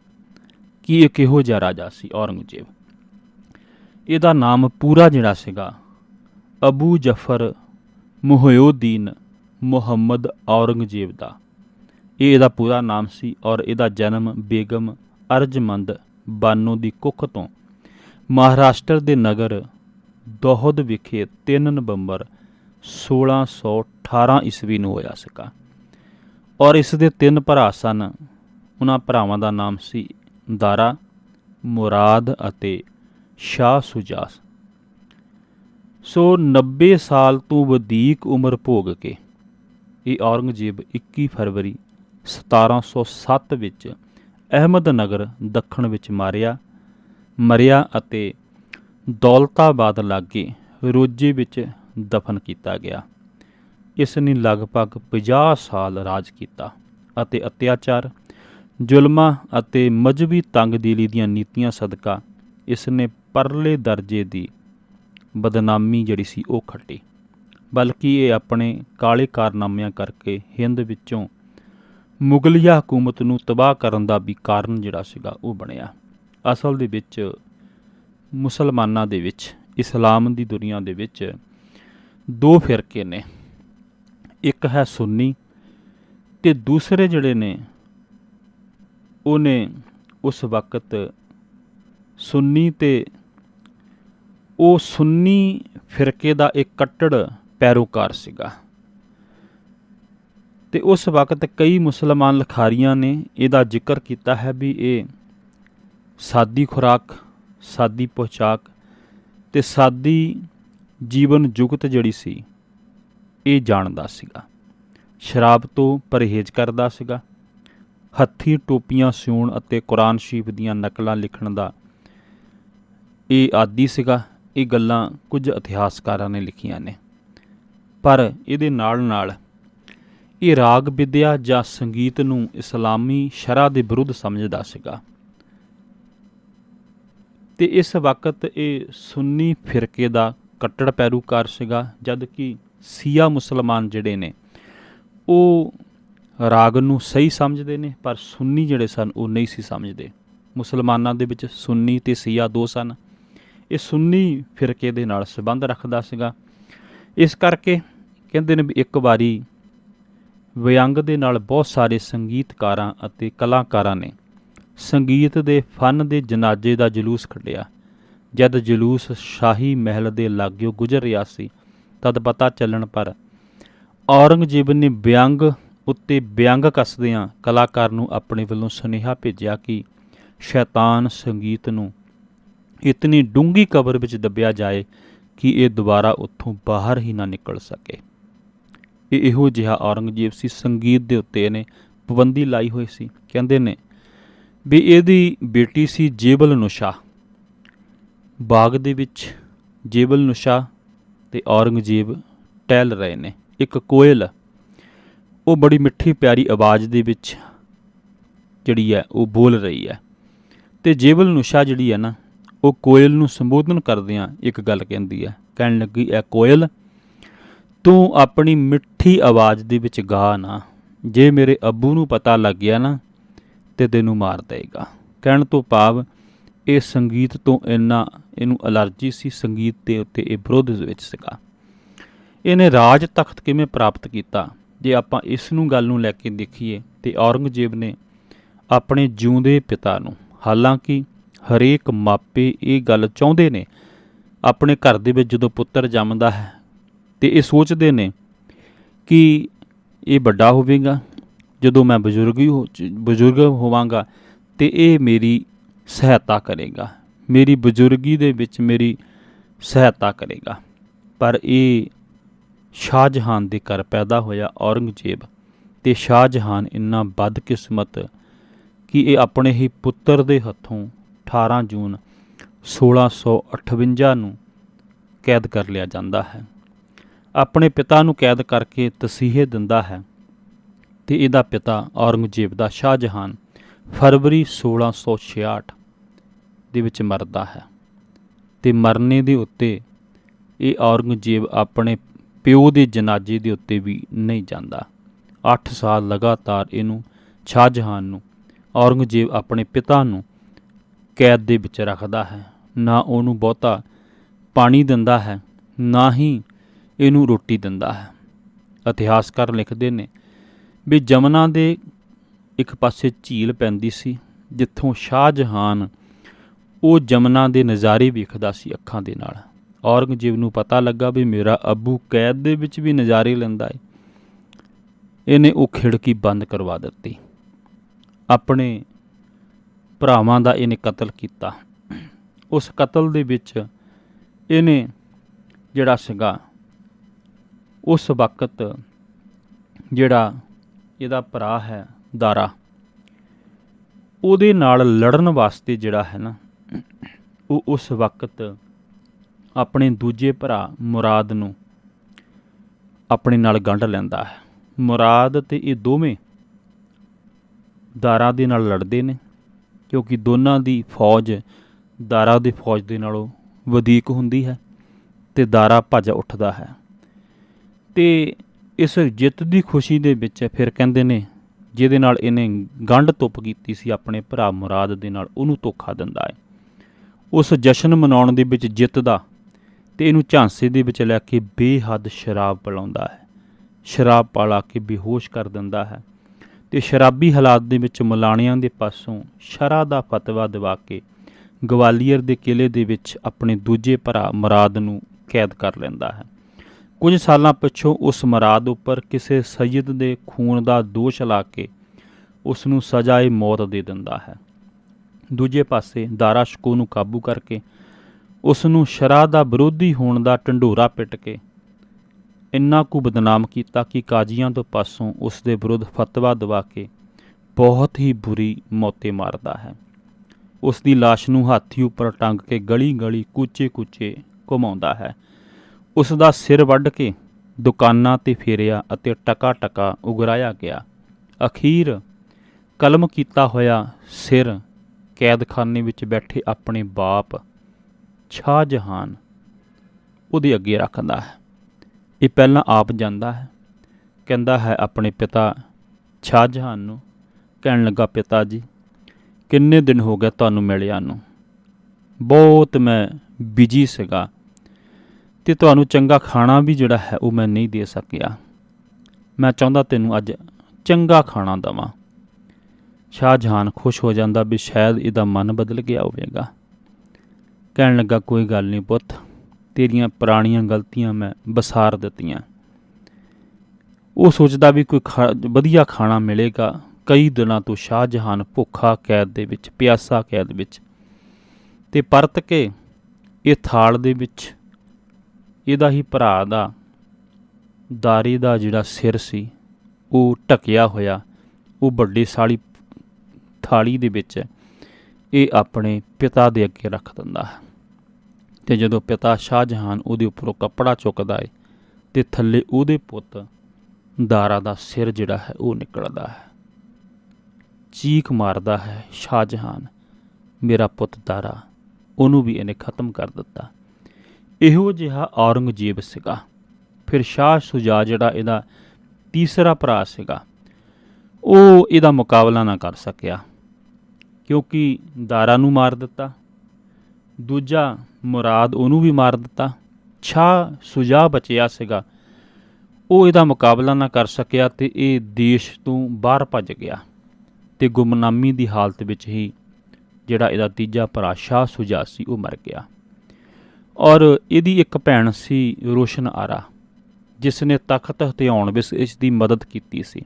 ਕਿ ਇਹ ਕਿਹੋ ਜਿਹਾ ਰਾਜਾ ਸੀ ਔਰੰਗਜ਼ੇਬ? ਇਹਦਾ ਨਾਮ ਪੂਰਾ ਜਿਹੜਾ ਸੀਗਾ, ਅਬੂ ਜਫਰ ਮੁਹਯੁਦੀਨ ਮੁਹੰਮਦ ਔਰੰਗਜ਼ੇਬ ਦਾ। ਇਹ ਇਹਦਾ ਪੂਰਾ ਨਾਮ ਸੀ ਔਰ ਇਹਦਾ ਜਨਮ ਬੇਗਮ ਅਰਜਮੰਦ ਬਾਨੋ ਦੀ ਕੁੱਖ ਤੋਂ ਮਹਾਰਾਸ਼ਟਰ ਦੇ ਨਗਰ ਦੋਹਦ ਵਿਖੇ 3 ਨਵੰਬਰ 1618 ਈਸਵੀ ਨੂੰ ਹੋਇਆ ਸੀਗਾ। ਔਰ ਇਸ ਦੇ ਤਿੰਨ ਭਰਾ ਸਨ। ਉਹਨਾਂ ਭਰਾਵਾਂ ਦਾ ਨਾਮ ਸੀ ਦਾਰਾ, ਮੁਰਾਦ ਅਤੇ ਸ਼ਾਹ ਸੁਜਾਸ। ਸੋ 90 ਸਾਲ ਤੋਂ ਵਧੇਕ ਉਮਰ ਭੋਗ ਕੇ ਇਹ ਔਰੰਗਜ਼ੇਬ 21 ਫਰਵਰੀ 1707 ਵਿੱਚ ਅਹਿਮਦਨਗਰ ਦੱਖਣ ਵਿੱਚ ਮਾਰਿਆ, ਮਰਿਆ ਅਤੇ ਦੌਲਤਾਬਾਦ ਲਾਗੇ ਰੋਜੇ ਵਿੱਚ ਦਫਨ ਕੀਤਾ ਗਿਆ। ਇਸ ਨੇ ਲਗਭਗ 50 ਸਾਲ ਰਾਜ ਕੀਤਾ ਅਤੇ ਅਤਿਆਚਾਰ, ਜ਼ੁਲਮਾਂ ਅਤੇ ਮਜਬੀ ਤੰਗਦਿਲੀ ਦੀਆਂ ਨੀਤੀਆਂ ਸਦਕਾ ਇਸ ਨੇ ਪਰਲੇ ਦਰਜੇ ਦੀ ਬਦਨਾਮੀ ਜਿਹੜੀ ਸੀ ਉਹ ਖੱਟੀ। ਬਲਕਿ ਇਹ ਆਪਣੇ ਕਾਲੇ ਕਾਰਨਾਮਿਆਂ ਕਰਕੇ ਹਿੰਦ ਵਿੱਚੋਂ ਮੁਗਲਿਆ ਹਕੂਮਤ ਨੂੰ ਤਬਾਹ ਕਰਨ ਦਾ ਵੀ ਕਾਰਨ ਜਿਹੜਾ ਸੀਗਾ ਉਹ ਬਣਿਆ। ਅਸਲ ਦੇ ਵਿੱਚ ਮੁਸਲਮਾਨਾਂ ਦੇ ਵਿੱਚ, ਇਸਲਾਮ ਦੀ ਦੁਨੀਆ ਦੇ ਵਿੱਚ ਦੋ ਫਿਰਕੇ ਨੇ। ਇੱਕ ਹੈ ਸੁੰਨੀ ਤੇ ਦੂਸਰੇ ਜਿਹੜੇ ਨੇ, ਉਹਨੇ ਉਸ ਵਕਤ ਸੁੰਨੀ ਤੇ ਉਹ ਸੁੰਨੀ ਫਿਰਕੇ ਦਾ ਇੱਕ ਕੱਟੜ ਪੈਰੋਕਾਰ ਸੀਗਾ। ਤੇ ਉਸ ਵਕਤ ਕਈ ਮੁਸਲਮਾਨ ਲਖਾਰੀਆਂ ਨੇ ਇਹਦਾ ਜ਼ਿਕਰ ਕੀਤਾ ਹੈ ਵੀ ਇਹ ਸਾਦੀ ਖੁਰਾਕ, ਸਾਦੀ ਪੋਸ਼ਾਕ ਤੇ ਸਾਦੀ ਜੀਵਨ ਜੁਗਤ ਜਿਹੜੀ ਸੀ, ਇਹ ਜਾਣਦਾ ਸੀਗਾ। ਸ਼ਰਾਬ ਤੋਂ ਪਰਹੇਜ਼ ਕਰਦਾ ਸੀਗਾ। ਹੱਥੀ ਟੋਪੀਆਂ ਸਿਉਣ ਅਤੇ ਕੁਰਾਨ ਸ਼ਰੀਫ ਦੀਆਂ ਨਕਲਾਂ ਲਿਖਣ ਦਾ ਇਹ ਆਦੀ ਸੀਗਾ। ਇਹ ਗੱਲਾਂ ਕੁਝ ਇਤਿਹਾਸਕਾਰਾਂ ਨੇ ਲਿਖੀਆਂ ਨੇ। ਪਰ ਇਹਦੇ ਨਾਲ ਨਾਲ ਇਹ ਰਾਗ ਵਿਦਿਆ ਜਾਂ ਸੰਗੀਤ ਨੂੰ ਇਸਲਾਮੀ ਸ਼ਰਾ ਦੇ ਵਿਰੁੱਧ ਸਮਝਦਾ ਸੀਗਾ। ਤੇ ਇਸ ਵਕਤ ਇਹ ਸੁੰਨੀ ਫਿਰਕੇ ਦਾ ਕੱਟੜ ਪੈਰੂਕਾਰ ਸੀਗਾ, ਜਦ ਕਿ ਸੀਆ ਮੁਸਲਮਾਨ ਜਿਹੜੇ ਨੇ, ਉਹ ਰਾਗ ਨੂੰ ਸਹੀ ਸਮਝਦੇ ਨੇ, ਪਰ ਸੁੰਨੀ ਜਿਹੜੇ ਸਨ, ਉਹ ਨਹੀਂ ਸੀ ਸਮਝਦੇ। ਮੁਸਲਮਾਨਾਂ ਦੇ ਵਿੱਚ ਸੁੰਨੀ ਤੇ ਸੀਆ ਦੋ ਸਨ। ਇਹ ਸੁੰਨੀ ਫਿਰਕੇ ਦੇ ਨਾਲ ਸੰਬੰਧ ਰੱਖਦਾ ਸੀਗਾ। ਇਸ ਕਰਕੇ ਕਹਿੰਦੇ ਨੇ ਵੀ ਇੱਕ ਵਾਰੀ ਵਿਅੰਗ ਦੇ ਨਾਲ ਬਹੁਤ ਸਾਰੇ ਸੰਗੀਤਕਾਰਾਂ ਅਤੇ ਕਲਾਕਾਰਾਂ ਨੇ ਸੰਗੀਤ ਦੇ ਫਨ ਦੇ ਜਨਾਜ਼ੇ ਦਾ ਜਲੂਸ ਕੱਢਿਆ। ਜਦ ਜਲੂਸ ਸ਼ਾਹੀ ਮਹਿਲ ਦੇ ਲਾਗਿਓ ਗੁਜ਼ਰ ਰਿਹਾ ਸੀ, ਤਦ ਪਤਾ ਚੱਲਣ ਪਰ ਔਰੰਗਜ਼ੇਬ ਨੇ ਵਿਅੰਗ ਉੱਤੇ ਵਿਅੰਗ ਕੱਸਦਿਆਂ ਕਲਾਕਾਰ ਨੂੰ ਆਪਣੇ ਵੱਲੋਂ ਸੁਨੇਹਾ ਭੇਜਿਆ ਕਿ ਸ਼ੈਤਾਨ ਸੰਗੀਤ ਨੂੰ ਇਤਨੀ ਡੂੰਗੀ ਕਬਰ ਵਿੱਚ ਦੱਬਿਆ ਜਾਏ ਕਿ ਇਹ ਦੁਬਾਰਾ ਉੱਥੋਂ ਬਾਹਰ ਹੀ ਨਾ ਨਿਕਲ ਸਕੇ। ਇਹ ਇਹੋ ਜਿਹਾ ਔਰੰਗਜ਼ੇਬ ਸੀ ਸੰਗੀਤ ਦੇ ਉੱਤੇ ਇਹਨੇ ਪਾਬੰਦੀ ਲਾਈ ਹੋਈ ਸੀ। ਕਹਿੰਦੇ ਨੇ, ਵੀ ਇਹਦੀ ਬੇਟੀ ਸੀ ਜੇਬਲ ਨੁਸ਼ਾ ਬਾਗ ਦੇ ਵਿੱਚ ਜੇਬਲ ਨੁਸ਼ਾ ਤੇ ਔਰੰਗਜ਼ੇਬ ਟਹਿਲ ਰਹੇ ਨੇ। ਇੱਕ ਕੋਇਲ, ਉਹ ਬੜੀ ਮਿੱਠੀ ਪਿਆਰੀ ਆਵਾਜ਼ ਦੇ ਵਿੱਚ ਜਿਹੜੀ ਹੈ, ਉਹ ਬੋਲ ਰਹੀ ਹੈ। ਤੇ ਜੇਬਲ ਨੁਸ਼ਾ ਜਿਹੜੀ ਹੈ ਨਾ, ਉਹ ਕੋਇਲ ਨੂੰ ਸੰਬੋਧਨ ਕਰਦਿਆਂ ਇੱਕ ਗੱਲ ਕਹਿੰਦੀ ਹੈ। ਕਹਿਣ ਲੱਗੀ, ਐ ਕੋਇਲ, ਤੂੰ ਆਪਣੀ ਮਿੱਠੀ ਆਵਾਜ਼ ਦੇ ਵਿੱਚ ਗਾ ਨਾ। ਜੇ ਮੇਰੇ ਅੱਬੂ ਨੂੰ ਪਤਾ ਲੱਗ ਗਿਆ ਨਾ, ਤੇ ਤੈਨੂੰ ਮਾਰ ਦੇਗਾ ਕਹਿਣ ਤੋਂ ਭਾਵ ਇਹ ਸੰਗੀਤ ਤੋਂ ਇੰਨਾ ਇਹਨੂੰ ਅਲਰਜੀ ਸੀ ਸੰਗੀਤ ਦੇ ਉੱਤੇ ਇਹ ਵਿਰੋਧ ਵਿੱਚ ਸੀਗਾ। ਇਹਨੇ ਰਾਜ ਤਖਤ ਕਿਵੇਂ ਪ੍ਰਾਪਤ ਕੀਤਾ? ਜੇ ਆਪਾਂ ਇਸ ਨੂੰ ਗੱਲ ਨੂੰ ਲੈ ਕੇ ਦੇਖੀਏ ਤੇ ਔਰੰਗਜ਼ੇਬ ਨੇ ਆਪਣੇ ਜਿਉਂਦੇ ਪਿਤਾ ਨੂੰ, ਹਾਲਾਂਕਿ ਹਰੇਕ ਮਾਪੇ ਇਹ ਗੱਲ ਚਾਹੁੰਦੇ ਨੇ, ਆਪਣੇ ਘਰ ਦੇ ਵਿੱਚ ਜਦੋਂ ਪੁੱਤਰ ਜੰਮਦਾ ਹੈ ਤੇ ਇਹ ਸੋਚਦੇ ਨੇ ਕਿ ਇਹ ਵੱਡਾ ਹੋਵੇਗਾ, ਜਦੋਂ ਮੈਂ ਬਜ਼ੁਰਗੀ ਹੋ, ਬਜ਼ੁਰਗ ਹੋਵਾਂਗਾ ਤੇ ਇਹ ਮੇਰੀ ਸਹਾਇਤਾ ਕਰੇਗਾ। ਮੇਰੀ ਬਜ਼ੁਰਗੀ ਦੇ ਵਿੱਚ ਮੇਰੀ ਸਹਾਇਤਾ ਕਰੇਗਾ। ਪਰ ਇਹ ਸ਼ਾਹਜਹਾਨ ਦੇ ਘਰ ਪੈਦਾ ਹੋਇਆ ਔਰੰਗਜ਼ੇਬ ਤੇ ਸ਼ਾਹਜਹਾਨ ਇੰਨਾ ਬਦਕਿਸਮਤ ਕਿ ਇਹ ਆਪਣੇ ਹੀ ਪੁੱਤਰ ਦੇ ਹੱਥੋਂ 18 ਜੂਨ 1658 ਨੂੰ ਕੈਦ ਕਰ ਲਿਆ ਜਾਂਦਾ ਹੈ। ਆਪਣੇ ਪਿਤਾ ਨੂੰ ਕੈਦ ਕਰਕੇ ਤਸੀਹੇ ਦਿੰਦਾ ਹੈ ਤੇ ਇਹਦਾ ਪਿਤਾ ਔਰੰਗਜ਼ੇਬ ਦਾ ਸ਼ਾਹਜਹਾਨ ਫਰਵਰੀ 1666 ਦੇ ਵਿੱਚ ਮਰਦਾ ਹੈ ਤੇ ਮਰਨੇ ਦੇ ਉੱਤੇ ਇਹ ਔਰੰਗਜ਼ੇਬ ਆਪਣੇ ਪਿਓ ਦੇ ਜਨਾਜ਼ੇ ਦੇ ਉੱਤੇ ਵੀ ਨਹੀਂ ਜਾਂਦਾ। 8 ਸਾਲ ਲਗਾਤਾਰ ਇਹਨੂੰ ਸ਼ਾਹਜਹਾਨ ਨੂੰ, ਔਰੰਗਜ਼ੇਬ ਆਪਣੇ ਪਿਤਾ ਨੂੰ ਕੈਦ ਦੇ ਵਿੱਚ ਰੱਖਦਾ ਹੈ। ਨਾ ਉਹਨੂੰ ਬਹੁਤਾ ਪਾਣੀ ਦਿੰਦਾ ਹੈ, ਨਾ ਹੀ ਇਹਨੂੰ ਰੋਟੀ ਦਿੰਦਾ ਹੈ। ਇਤਿਹਾਸਕਾਰ ਲਿਖਦੇ ਨੇ ਵੀ ਜਮਨਾ ਦੇ ਇੱਕ ਪਾਸੇ ਝੀਲ ਪੈਂਦੀ ਸੀ, ਜਿੱਥੋਂ ਸ਼ਾਹਜਹਾਨ ਉਹ ਜਮਨਾ ਦੇ ਨਜ਼ਾਰੇ ਵੇਖਦਾ ਸੀ ਅੱਖਾਂ ਦੇ ਨਾਲ। ਔਰੰਗਜ਼ੇਬ ਨੂੰ ਪਤਾ ਲੱਗਾ ਵੀ ਮੇਰਾ ਅੱਬੂ ਕੈਦ ਦੇ ਵਿੱਚ ਵੀ ਨਜ਼ਾਰੇ ਲੈਂਦਾ ਹੈ ਇਹਨੇ ਉਹ ਖਿੜਕੀ ਬੰਦ ਕਰਵਾ ਦਿੱਤੀ। ਆਪਣੇ ਭਰਾਵਾਂ ਦਾ ਇਹਨੇ ਕਤਲ ਕੀਤਾ। ਉਸ ਕਤਲ ਦੇ ਵਿੱਚ ਇਹਨੇ ਜਿਹੜਾ ਸੀਗਾ, ਉਸ ਵਕਤ ਜਿਹੜਾ ਇਹਦਾ ਭਰਾ ਹੈ ਦਾਰਾ। ਉਹਦੇ ਨਾਲ ਲੜਨ ਵਾਸਤੇ ਜਿਹੜਾ ਹੈ ਨਾ, ਉਹ ਉਸ ਵਕਤ ਆਪਣੇ ਦੂਜੇ ਭਰਾ ਮੁਰਾਦ ਨੂੰ ਆਪਣੇ ਨਾਲ ਗੰਢ ਲੈਂਦਾ ਹੈ। ਮੁਰਾਦ ਤੇ ਇਹ ਦੋਵੇਂ ਦਾਰਾ ਦੇ ਨਾਲ ਲੜਦੇ ਨੇ, ਕਿਉਂਕਿ ਦੋਨਾਂ ਦੀ ਫੌਜ ਦਾਰਾ ਦੇ ਫੌਜ ਦੇ ਨਾਲੋਂ ਵਧੇਕ ਹੁੰਦੀ ਹੈ ਤੇ ਦਾਰਾ ਭੱਜ ਉੱਠਦਾ ਹੈ। ਤੇ ਇਸ ਜਿੱਤ ਦੀ ਖੁਸ਼ੀ ਦੇ ਵਿੱਚ ਫਿਰ ਕਹਿੰਦੇ ਨੇ ਜਿਹਦੇ ਨਾਲ ਇਹਨੇ ਗੰਢ ਤੁੱਪ ਕੀਤੀ ਸੀ, ਆਪਣੇ ਭਰਾ ਮੁਰਾਦ ਦੇ ਨਾਲ ਉਹਨੂੰ ਧੋਖਾ ਦਿੰਦਾ ਹੈ। ਉਸ ਜਸ਼ਨ ਮਨਾਉਣ ਦੇ ਵਿੱਚ ਜਿੱਤ ਦਾ ਤੇ ਇਹਨੂੰ ਝਾਂਸੇ ਦੇ ਵਿੱਚ ਲੈ ਕੇ ਬੇਹੱਦ ਸ਼ਰਾਬ ਪਿਲਾਉਂਦਾ ਹੈ। ਸ਼ਰਾਬ ਪਾਲਾ ਕੇ ਬੇਹੋਸ਼ ਕਰ ਦਿੰਦਾ ਹੈ ਤੇ ਸ਼ਰਾਬੀ ਹਾਲਾਤ ਦੇ ਵਿੱਚ ਮਲਾਣਿਆਂ ਦੇ ਪਾਸੋਂ ਸ਼ਰਾ ਦਾ ਫਤਵਾ ਦਿਵਾ ਕੇ ਗਵਾਲੀਅਰ ਦੇ ਕਿਲੇ ਦੇ ਵਿੱਚ ਆਪਣੇ ਦੂਜੇ ਭਰਾ ਮਰਾਦ ਨੂੰ ਕੈਦ ਕਰ ਲੈਂਦਾ ਹੈ। ਕੁਝ ਸਾਲਾਂ ਪਿੱਛੋਂ ਉਸ ਮਰਾਦ ਉੱਪਰ ਕਿਸੇ ਸੈਦ ਦੇ ਖੂਨ ਦਾ ਦੋਸ਼ ਲਾ ਕੇ ਉਸ ਨੂੰ ਸਜ਼ਾਏ ਮੌਤ ਦੇ ਦਿੰਦਾ ਹੈ। ਦੂਜੇ ਪਾਸੇ ਦਾਰਾ ਸ਼ਕੋ ਨੂੰ ਕਾਬੂ ਕਰਕੇ ਉਸ ਨੂੰ ਸ਼ਰਾ ਦਾ ਵਿਰੋਧੀ ਹੋਣ ਦਾ ਢੰਡੋਰਾ ਪਿੱਟ ਕੇ ਇੰਨਾ ਕੁ ਬਦਨਾਮ ਕੀਤਾ ਕਿ ਕਾਜ਼ੀਆਂ ਤੋਂ ਪਾਸੋਂ ਉਸ ਦੇ ਵਿਰੁੱਧ ਫਤਵਾ ਦਵਾ ਕੇ ਬਹੁਤ ਹੀ ਬੁਰੀ ਮੌਤੇ ਮਾਰਦਾ ਹੈ। ਉਸ ਦੀ লাশ ਨੂੰ ਹਾਥੀ ਉੱਪਰ ਟੰਗ ਕੇ ਗਲੀ-ਗਲੀ ਕੂਚੇ-ਕੂਚੇ ਘੁਮਾਉਂਦਾ ਹੈ। ਉਸ ਦਾ ਸਿਰ ਵੱਢ ਕੇ ਦੁਕਾਨਾਂ ਤੇ ਫੇਰਿਆ ਅਤੇ ਟਕਾ-ਟਕਾ ਉਗਰਾਇਆ ਗਿਆ। ਅਖੀਰ ਕਲਮ ਕੀਤਾ ਹੋਇਆ ਸਿਰ ਕੈਦਖਾਨੇ ਵਿੱਚ ਬੈਠੇ ਆਪਣੇ ਬਾਪ ਸ਼ਾਹਜਹਾਨ ਉਹਦੇ ਅੱਗੇ ਰੱਖਦਾ ਹੈ। ਇਹ ਪਹਿਲਾਂ ਆਪ ਜਾਂਦਾ ਹੈ। ਕਹਿੰਦਾ ਹੈ ਆਪਣੇ ਪਿਤਾ ਸ਼ਾਹਜਹਾਨ ਨੂੰ, ਕਹਿਣ ਲੱਗਾ, ਪਿਤਾ ਜੀ, ਕਿੰਨੇ ਦਿਨ ਹੋ ਗਏ ਤੁਹਾਨੂੰ ਮਿਲਿਆ ਨੂੰ? ਬਹੁਤ ਮੈਂ ਬਿਜ਼ੀ ਸੀਗਾ। ਤੇ ਤੁਹਾਨੂੰ ਚੰਗਾ ਖਾਣਾ ਵੀ ਜਿਹੜਾ ਹੈ ਉਹ ਮੈਂ ਨਹੀਂ ਦੇ ਸਕਿਆ। ਮੈਂ ਚਾਹੁੰਦਾ ਤੈਨੂੰ ਅੱਜ ਚੰਗਾ ਖਾਣਾ ਦਵਾਂ। ਸ਼ਾਹਜਹਾਨ ਖੁਸ਼ ਹੋ ਜਾਂਦਾ ਵੀ ਸ਼ਾਇਦ ਇਹਦਾ ਮਨ ਬਦਲ ਗਿਆ ਹੋਵੇਗਾ। ਕਹਿਣ ਲੱਗਾ, ਕੋਈ ਗੱਲ ਨਹੀਂ ਪੁੱਤ, ਤੇਰੀਆਂ ਪੁਰਾਣੀਆਂ ਗਲਤੀਆਂ ਮੈਂ ਬਸਾਰ ਦਿੱਤੀਆਂ। ਉਹ ਸੋਚਦਾ ਵੀ ਕੋਈ ਖਾ- ਵਧੀਆ ਖਾਣਾ ਮਿਲੇਗਾ ਕਈ ਦਿਨਾਂ ਤੋਂ ਸ਼ਾਹਜਹਾਨ ਭੁੱਖਾ ਕੈਦ ਦੇ ਵਿੱਚ, ਪਿਆਸਾ ਕੈਦ ਵਿੱਚ। ਤੇ ਪਰਤ ਕੇ ਇਹ ਥਾਲ ਦੇ ਵਿੱਚ ਇਹਦਾ ਹੀ ਭਰਾ ਦਾ ਦਾਰੀ ਦਾ ਜਿਹੜਾ ਸਿਰ ਸੀ, ਉਹ ਢਕਿਆ ਹੋਇਆ, ਉਹ ਵੱਡੀ ਸਾਲੀ ਥਾਲੀ ਦੇ ਵਿੱਚ ਇਹ ਆਪਣੇ ਪਿਤਾ ਦੇ ਅੱਗੇ ਰੱਖ ਦਿੰਦਾ ਹੈ। ਤੇ ਜਦੋਂ ਪਿਤਾ ਸ਼ਾਹਜਹਾਨ ਉਹਦੇ ਉੱਪਰੋਂ ਕੱਪੜਾ ਚੁੱਕਦਾ ਏ, ਤੇ ਥੱਲੇ ਉਹਦੇ ਪੁੱਤ ਦਾਰਾ ਦਾ ਸਿਰ ਜਿਹੜਾ ਹੈ, ਉਹ ਨਿਕਲਦਾ ਹੈ। ਚੀਖ ਮਾਰਦਾ ਹੈ ਸ਼ਾਹਜਹਾਨ, ਮੇਰਾ ਪੁੱਤ ਦਾਰਾ, ਉਹਨੂੰ ਵੀ ਇਹਨੇ ਖਤਮ ਕਰ ਦਿੱਤਾ। ਇਹੋ ਜਿਹਾ ਔਰੰਗਜ਼ੇਬ ਸੀਗਾ। ਫਿਰ ਸ਼ਾਹ ਸੁਜਾ ਜਿਹੜਾ ਇਹਦਾ ਤੀਸਰਾ ਭਰਾ ਸੀਗਾ, ਉਹ ਇਹਦਾ ਮੁਕਾਬਲਾ ਨਾ ਕਰ ਸਕਿਆ, ਕਿਉਂਕਿ ਦਾਰਾ ਨੂੰ ਮਾਰ ਦਿੱਤਾ, ਦੂਜਾ ਮੁਰਾਦ ਉਹਨੂੰ ਵੀ ਮਾਰ ਦਿੱਤਾ ਸ਼ਾਹ ਸੁਜਾ ਬਚਿਆ ਸੀਗਾ, ਉਹ ਇਹਦਾ ਮੁਕਾਬਲਾ ਨਾ ਕਰ ਸਕਿਆ ਤੇ ਇਹ ਦੇਸ਼ ਤੋਂ ਬਾਹਰ ਭੱਜ ਗਿਆ ਤੇ ਗੁਮਨਾਮੀ ਦੀ ਹਾਲਤ ਵਿੱਚ ਹੀ ਜਿਹੜਾ ਇਹਦਾ ਤੀਜਾ ਭਰਾ ਸ਼ਾਹ ਸੁਜਾ ਸੀ, ਉਹ ਮਰ ਗਿਆ। ਔਰ ਇਹਦੀ ਇੱਕ ਭੈਣ ਸੀ ਰੋਸ਼ਨ ਆਰਾ ਜਿਸ ਨੇ ਤਖਤ ਹਥਿਆਉਣ ਵਿੱਚ ਇਸ ਦੀ ਮਦਦ ਕੀਤੀ ਸੀ।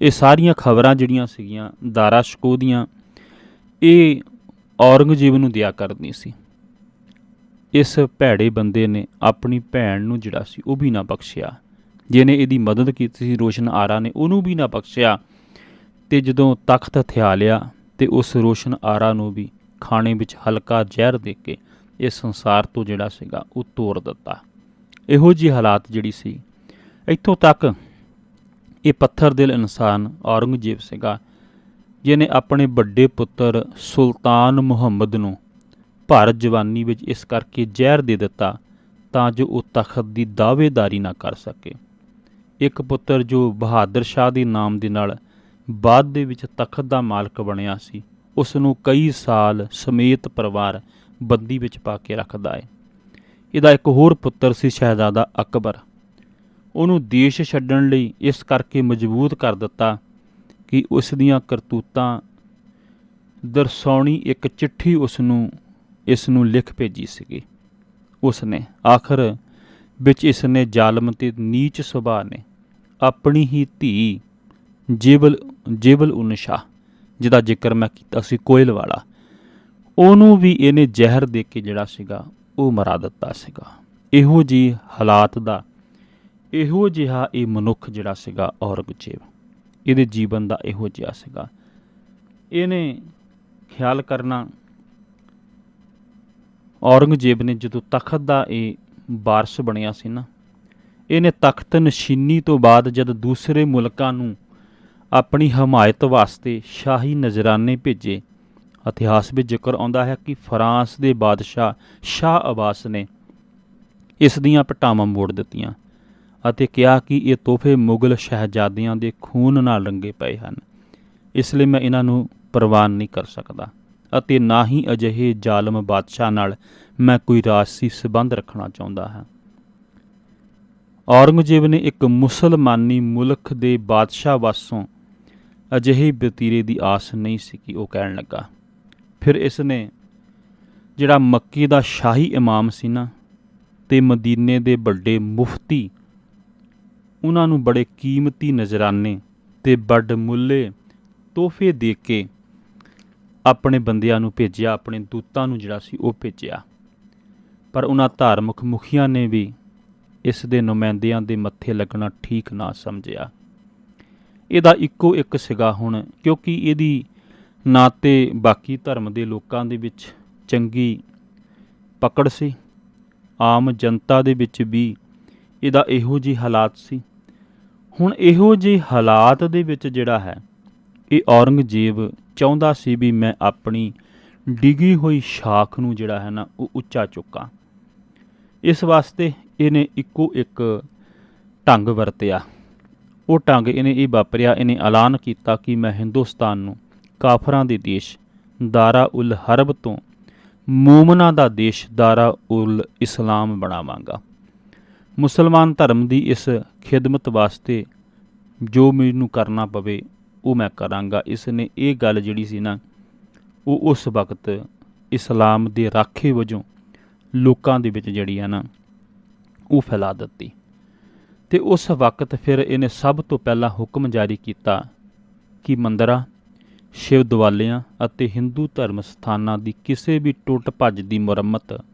ਇਹ ਸਾਰੀਆਂ ਖਬਰਾਂ ਜਿਹੜੀਆਂ ਸੀਗੀਆਂ ਦਾਰਾ ਸ਼ਕੋ ਦੀਆਂ, ਇਹ ਔਰੰਗਜ਼ੇਬ ਨੂੰ ਦਿਆ ਕਰਦੀ ਸੀ। ਇਸ ਭੈੜੇ ਬੰਦੇ ਨੇ ਆਪਣੀ ਭੈਣ ਨੂੰ ਜਿਹੜਾ ਸੀ ਉਹ ਵੀ ਨਾ ਬਖਸ਼ਿਆ। ਜਿਹਨੇ ਇਹਦੀ ਮਦਦ ਕੀਤੀ ਸੀ, ਰੋਸ਼ਨ ਆਰਾ ਨੇ ਉਹਨੂੰ ਵੀ ਨਾ ਬਖਸ਼ਿਆ ਤੇ ਜਦੋਂ ਤਖਤ ਹਥਿਆ ਲਿਆ ਤੇ ਉਸ ਰੋਸ਼ਨ ਆਰਾ ਨੂੰ ਵੀ ਖਾਣੇ ਵਿੱਚ ਹਲਕਾ ਜ਼ਹਿਰ ਦੇ ਕੇ ਇਸ ਸੰਸਾਰ ਤੋਂ ਜਿਹੜਾ ਸੀਗਾ, ਉਹ ਤੋੜ ਦਿੱਤਾ। ਇਹੋ ਜੀ ਹਾਲਾਤ ਜਿਹੜੀ ਸੀ, ਇੱਥੋਂ ਤੱਕ ਇਹ ਪੱਥਰ ਦਿਲ ਇਨਸਾਨ ਔਰੰਗਜ਼ੇਬ ਸੀਗਾ, ਜਿਹਨੇ ਆਪਣੇ ਵੱਡੇ ਪੁੱਤਰ ਸੁਲਤਾਨ ਮੁਹੰਮਦ ਨੂੰ ਭਾਰਤ ਜਵਾਨੀ ਵਿੱਚ ਇਸ ਕਰਕੇ ਜ਼ਹਿਰ ਦੇ ਦਿੱਤਾ ਤਾਂ ਜੋ ਉਹ ਤਖਤ ਦੀ ਦਾਅਵੇਦਾਰੀ ਨਾ ਕਰ ਸਕੇ। ਇੱਕ ਪੁੱਤਰ ਜੋ ਬਹਾਦਰ ਸ਼ਾਹ ਦੇ ਨਾਮ ਦੇ ਨਾਲ ਬਾਅਦ ਦੇ ਵਿੱਚ ਤਖਤ ਦਾ ਮਾਲਕ ਬਣਿਆ ਸੀ ਉਸ ਨੂੰ ਕਈ ਸਾਲ ਸਮੇਤ ਪਰਿਵਾਰ ਬੰਦੀ ਵਿੱਚ ਪਾ ਕੇ ਰੱਖਦਾ ਹੈ ਇਹਦਾ ਇੱਕ ਹੋਰ ਪੁੱਤਰ ਸੀ ਸ਼ਹਿਜ਼ਾਦਾ ਅਕਬਰ। ਉਹਨੂੰ ਦੇਸ਼ ਛੱਡਣ ਲਈ ਇਸ ਕਰਕੇ ਮਜਬੂਰ ਕਰ ਦਿੱਤਾ ਕਿ ਉਸ ਦੀਆਂ ਕਰਤੂਤਾਂ ਦਰਸਾਉਣੀ ਇੱਕ ਚਿੱਠੀ ਉਸ ਨੂੰ, ਇਸ ਨੂੰ ਲਿਖ ਭੇਜੀ ਸੀਗੀ। ਉਸ ਨੇ ਆਖਰ ਵਿੱਚ ਇਸ ਨੇ ਜ਼ਾਲਮ ਤੇ ਨੀਚ ਸੁਭਾਅ ਨੇ, ਆਪਣੀ ਹੀ ਧੀ ਜੇਬਲ ਜੇਬਲ ਉਨਸ਼ਾ ਜਿਹਦਾ ਜ਼ਿਕਰ ਮੈਂ ਕੀਤਾ ਸੀ ਕੋਇਲ ਵਾਲਾ। ਉਹਨੂੰ ਵੀ ਇਹਨੇ ਜ਼ਹਿਰ ਦੇ ਕੇ ਜਿਹੜਾ ਸੀਗਾ, ਉਹ ਮਰਾ ਦਿੱਤਾ ਸੀਗਾ। ਇਹੋ ਜੀ ਹਾਲਾਤ ਦਾ, ਇਹੋ ਜਿਹਾ ਇਹ ਮਨੁੱਖ ਜਿਹੜਾ ਸੀਗਾ, ਔਰੰਗਜ਼ੇਬ, ਇਹਦੇ ਜੀਵਨ ਦਾ ਇਹੋ ਜਿਹਾ ਸੀਗਾ। ਇਹਨੇ ਖਿਆਲ ਕਰਨਾ, ਔਰੰਗਜ਼ੇਬ ਨੇ ਜਦੋਂ ਤਖਤ ਦਾ ਇਹ ਵਾਰਸ ਬਣਿਆ ਸੀ ਨਾ, ਇਹਨੇ ਤਖਤ ਨਸ਼ੀਨੀ ਤੋਂ ਬਾਅਦ ਜਦ ਦੂਸਰੇ ਮੁਲਕਾਂ ਨੂੰ ਆਪਣੀ ਹਮਾਇਤ ਵਾਸਤੇ ਸ਼ਾਹੀ ਨਜ਼ਰਾਨੇ ਭੇਜੇ ਇਤਿਹਾਸ ਵਿੱਚ ਜ਼ਿਕਰ ਆਉਂਦਾ ਹੈ ਕਿ ਫਰਾਂਸ ਦੇ ਬਾਦਸ਼ਾਹ ਸ਼ਾਹ ਅਬਾਸ ਨੇ ਇਸ ਦੀਆਂ ਪਟਾਵਾਂ ਮੋੜ ਦਿੱਤੀਆਂ ਅਤੇ ਕਿਹਾ ਕਿ ਇਹ ਤੋਹਫੇ ਮੁਗਲ ਸ਼ਹਿਜ਼ਾਦਿਆਂ ਦੇ ਖੂਨ ਨਾਲ ਰੰਗੇ ਪਏ ਹਨ। ਇਸ ਲਈ ਮੈਂ ਇਹਨਾਂ ਨੂੰ ਪ੍ਰਵਾਨ ਨਹੀਂ ਕਰ ਸਕਦਾ ਅਤੇ ਨਾ ਹੀ ਅਜਿਹੇ ਜ਼ਾਲਮ ਬਾਦਸ਼ਾਹ ਨਾਲ ਮੈਂ ਕੋਈ ਰਾਜਸੀ ਸਬੰਧ ਰੱਖਣਾ ਚਾਹੁੰਦਾ ਹਾਂ। ਔਰੰਗਜ਼ੇਬ ਨੇ ਇੱਕ ਮੁਸਲਮਾਨੀ ਮੁਲਕ ਦੇ ਬਾਦਸ਼ਾਹ ਵਾਸੋਂ ਅਜਿਹੇ ਬਤੀਰੇ ਦੀ ਆਸ ਨਹੀਂ ਸੀ ਕਿ ਉਹ ਕਹਿਣ ਲੱਗਾ। ਫਿਰ ਇਸ ਨੇ ਜਿਹੜਾ ਮੱਕੀ ਦਾ ਸ਼ਾਹੀ ਇਮਾਮ ਸੀ ਨਾ ਤੇ ਮਦੀਨੇ ਦੇ ਵੱਡੇ ਮੁਫਤੀ, ਉਹਨਾਂ ਨੂੰ ਬੜੇ ਕੀਮਤੀ ਨਜ਼ਰਾਨੇ ਤੇ ਵੱਡ ਮੁੱਲੇ ਤੋਹਫੇ ਦੇ ਕੇ ਆਪਣੇ ਬੰਦਿਆਂ ਨੂੰ ਭੇਜਿਆ, ਆਪਣੇ ਦੂਤਾਂ ਨੂੰ ਜਿਹੜਾ ਸੀ ਉਹ ਭੇਜਿਆ। ਪਰ ਉਹਨਾਂ ਧਾਰਮਿਕ ਮੁਖੀਆਂ ਨੇ ਵੀ ਇਸ ਦੇ ਨੁਮਾਇੰਦਿਆਂ ਦੇ ਮੱਥੇ ਲੱਗਣਾ ਠੀਕ ਨਾ ਸਮਝਿਆ। ਇਹਦਾ ਇੱਕੋ ਇੱਕ ਸਿਗਾ ਹੁਣ, ਕਿਉਂਕਿ ਇਹਦੀ ਨਾ ਤੇ ਬਾਕੀ ਧਰਮ ਦੇ ਲੋਕਾਂ ਦੇ ਵਿੱਚ ਚੰਗੀ ਪਕੜ ਸੀ। ਆਮ ਜਨਤਾ ਦੇ ਵਿੱਚ ਵੀ ਇਹਦਾ ਇਹੋ ਜਿਹੀ ਹਾਲਾਤ ਸੀ। ਹੁਣ ਇਹੋ ਜਿਹੇ ਹਾਲਾਤ ਦੇ ਵਿੱਚ ਜਿਹੜਾ ਹੈ, ਇਹ ਔਰੰਗਜ਼ੇਬ ਚਾਹੁੰਦਾ ਸੀ ਵੀ ਮੈਂ ਆਪਣੀ ਡਿੱਗੀ ਹੋਈ ਸ਼ਾਖ ਨੂੰ ਜਿਹੜਾ ਹੈ ਨਾ, ਉਹ ਉੱਚਾ ਚੁੱਕਾਂ। ਇਸ ਵਾਸਤੇ ਇਹਨੇ ਇੱਕੋ ਇੱਕ ਢੰਗ ਵਰਤਿਆ। ਉਹ ਢੰਗ ਇਹਨੇ ਇਹ ਵਾਪਰਿਆ, ਇਹਨੇ ਐਲਾਨ ਕੀਤਾ ਕਿ ਮੈਂ ਹਿੰਦੁਸਤਾਨ ਨੂੰ ਕਾਫਰਾਂ ਦੇ ਦੇਸ਼, ਦਾਰਾ ਉਲ ਹਰਬ ਤੋਂ ਮੂਮਨਾਂ ਦਾ ਦੇਸ਼, ਦਾਰਾ ਉਲ ਇਸਲਾਮ ਬਣਾਵਾਂਗਾ। ਮੁਸਲਮਾਨ ਧਰਮ ਦੀ ਇਸ ਖਿਦਮਤ ਵਾਸਤੇ ਜੋ ਮੈਨੂੰ ਕਰਨਾ ਪਵੇ, ਉਹ ਮੈਂ ਕਰਾਂਗਾ। ਇਸ ਨੇ ਇਹ ਗੱਲ ਜਿਹੜੀ ਸੀ ਨਾ, ਉਹ ਉਸ ਵਕਤ ਇਸਲਾਮ ਦੇ ਰਾਖੇ ਵਜੋਂ ਲੋਕਾਂ ਦੇ ਵਿੱਚ ਜਿਹੜੀ ਆ ਨਾ, ਉਹ ਫੈਲਾ ਦਿੱਤੀ। ਤੇ ਉਸ ਵਕਤ ਫਿਰ ਇਹਨੇ ਸਭ ਤੋਂ ਪਹਿਲਾਂ ਹੁਕਮ ਜਾਰੀ ਕੀਤਾ ਕਿ ਮੰਦਰਾਂ ਸ਼ਿਵ ਦਵਾਲਿਆਂ ਅਤੇ ਹਿੰਦੂ ਧਰਮ ਸਥਾਨਾਂ ਦੀ ਕਿਸੇ ਵੀ ਟੁੱਟ ਭੱਜ ਦੀ ਮੁਰੰਮਤ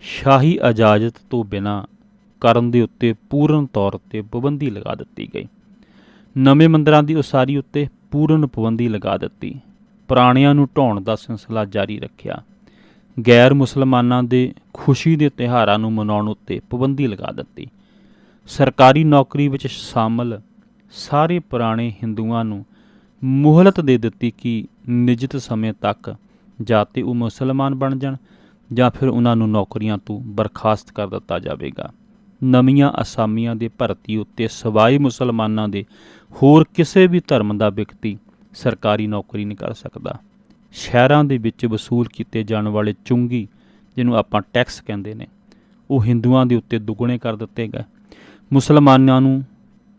ਸ਼ਾਹੀ ਇਜਾਜ਼ਤ ਤੋਂ ਬਿਨਾਂ ਕਰਨ ਦੇ ਉੱਤੇ ਪੂਰਨ ਤੌਰ ਤੇ ਪਾਬੰਦੀ ਲਗਾ ਦਿੱਤੀ ਗਈ। ਨਵੇਂ ਮੰਦਰਾਂ ਦੀ ਉਸਾਰੀ ਉੱਤੇ ਪੂਰਨ ਪਾਬੰਦੀ ਲਗਾ ਦਿੱਤੀ। ਪੁਰਾਣਿਆਂ ਨੂੰ ਢਾਉਣ ਦਾ ਸਿਲਸਿਲਾ ਜਾਰੀ ਰੱਖਿਆ। ਗੈਰ ਮੁਸਲਮਾਨਾਂ ਦੇ ਖੁਸ਼ੀ ਦੇ ਤਿਉਹਾਰਾਂ ਨੂੰ ਮਨਾਉਣ ਉੱਤੇ ਪਾਬੰਦੀ ਲਗਾ ਦਿੱਤੀ। ਸਰਕਾਰੀ ਨੌਕਰੀ ਵਿੱਚ ਸ਼ਾਮਲ ਸਾਰੇ ਪੁਰਾਣੇ ਹਿੰਦੂਆਂ ਨੂੰ ਮੁਹਲਤ ਦੇ ਦਿੱਤੀ ਕਿ ਨਿਜਤ ਸਮੇਂ ਤੱਕ ਜਾਂ ਤੇ ਉਹ ਮੁਸਲਮਾਨ ਬਣ ਜਾਣ ਜਾਂ ਫਿਰ ਉਹਨਾਂ ਨੂੰ ਨੌਕਰੀਆਂ ਤੋਂ ਬਰਖਾਸਤ ਕਰ ਦਿੱਤਾ ਜਾਵੇਗਾ। ਨਵੀਆਂ ਅਸਾਮੀਆਂ ਦੇ ਭਰਤੀ ਉੱਤੇ ਸਵਾਈ ਮੁਸਲਮਾਨਾਂ ਦੇ ਹੋਰ ਕਿਸੇ ਵੀ ਧਰਮ ਦਾ ਵਿਅਕਤੀ ਸਰਕਾਰੀ ਨੌਕਰੀ ਨਹੀਂ ਕਰ ਸਕਦਾ। ਸ਼ਹਿਰਾਂ ਦੇ ਵਿੱਚ ਵਸੂਲ ਕੀਤੇ ਜਾਣ ਵਾਲੇ ਚੁੰਗੀ, ਜਿਹਨੂੰ ਆਪਾਂ ਟੈਕਸ ਕਹਿੰਦੇ ਨੇ, ਉਹ ਹਿੰਦੂਆਂ ਦੇ ਉੱਤੇ ਦੁੱਗਣੇ ਕਰ ਦਿੱਤੇ ਗਏ। ਮੁਸਲਮਾਨਾਂ ਨੂੰ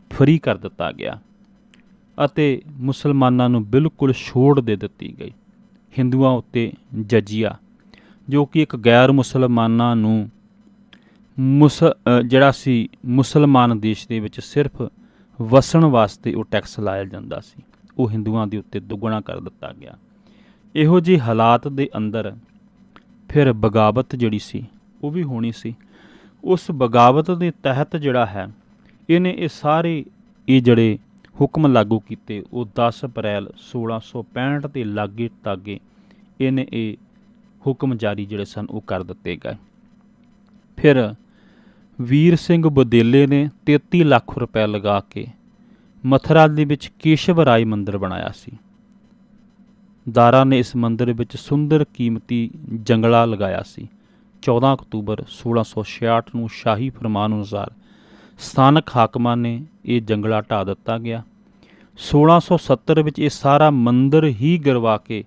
ਫਰੀ ਕਰ ਦਿੱਤਾ ਗਿਆ। ਅਤੇ ਮੁਸਲਮਾਨਾਂ ਨੂੰ ਬਿਲਕੁਲ ਛੋੜ ਦੇ ਦਿੱਤੀ ਗਈ। ਹਿੰਦੂਆਂ ਉੱਤੇ ਜਜੀਆ, ਜੋ ਕਿ ਇੱਕ ਗੈਰ ਮੁਸਲਮਾਨਾਂ ਨੂੰ ਮੁਸ ਜਿਹੜਾ ਸੀ ਮੁਸਲਮਾਨ ਦੇਸ਼ ਦੇ ਵਿੱਚ ਸਿਰਫ ਵਸਣ ਵਾਸਤੇ ਉਹ ਟੈਕਸ ਲਾਇਆ ਜਾਂਦਾ ਸੀ। ਉਹ ਹਿੰਦੂਆਂ ਦੇ ਉੱਤੇ ਦੁੱਗਣਾ ਕਰ ਦਿੱਤਾ ਗਿਆ। ਇਹੋ ਜਿਹੇ ਹਾਲਾਤ ਦੇ ਅੰਦਰ ਫਿਰ ਬਗਾਵਤ ਜਿਹੜੀ ਸੀ, ਉਹ ਵੀ ਹੋਣੀ ਸੀ। ਉਸ ਬਗਾਵਤ ਦੇ ਤਹਿਤ ਜਿਹੜਾ ਹੈ, ਇਹਨੇ ਇਹ ਸਾਰੇ ਇਹ ਜਿਹੜੇ ਹੁਕਮ ਲਾਗੂ ਕੀਤੇ। ਉਹ 10 ਅਪ੍ਰੈਲ 1665 ਤੇ ਲਾਗੇ ਤਾਗੇ ਇਹਨੇ ਇਹ ਹੁਕਮ ਜਾਰੀ ਜਿਹੜੇ ਸਨ, ਉਹ ਕਰ ਦਿੱਤੇ ਗਏ। ਫਿਰ ਵੀਰ ਸਿੰਘ ਬਦੇਲੇ ਨੇ 33 ਲੱਖ ਰੁਪਏ ਲਗਾ ਕੇ ਮਥਰਾ ਦੇ ਵਿੱਚ ਕੇਸ਼ਵ ਰਾਏ ਮੰਦਿਰ ਬਣਾਇਆ ਸੀ। ਦਾਰਾ ਨੇ ਇਸ ਮੰਦਿਰ ਵਿੱਚ ਸੁੰਦਰ ਕੀਮਤੀ ਜੰਗਲਾ ਲਗਾਇਆ ਸੀ। 14 ਅਕਤੂਬਰ 1666 ਨੂੰ ਸ਼ਾਹੀ ਫਰਮਾਨ ਅਨੁਸਾਰ ਸਥਾਨਕ ਹਾਕਮਾਂ ਨੇ ਇਹ ਜੰਗਲਾ ਢਾ ਦਿੱਤਾ ਗਿਆ। 1670 ਵਿੱਚ ਇਹ ਸਾਰਾ ਮੰਦਿਰ ਹੀ ਗਿਰਵਾ ਕੇ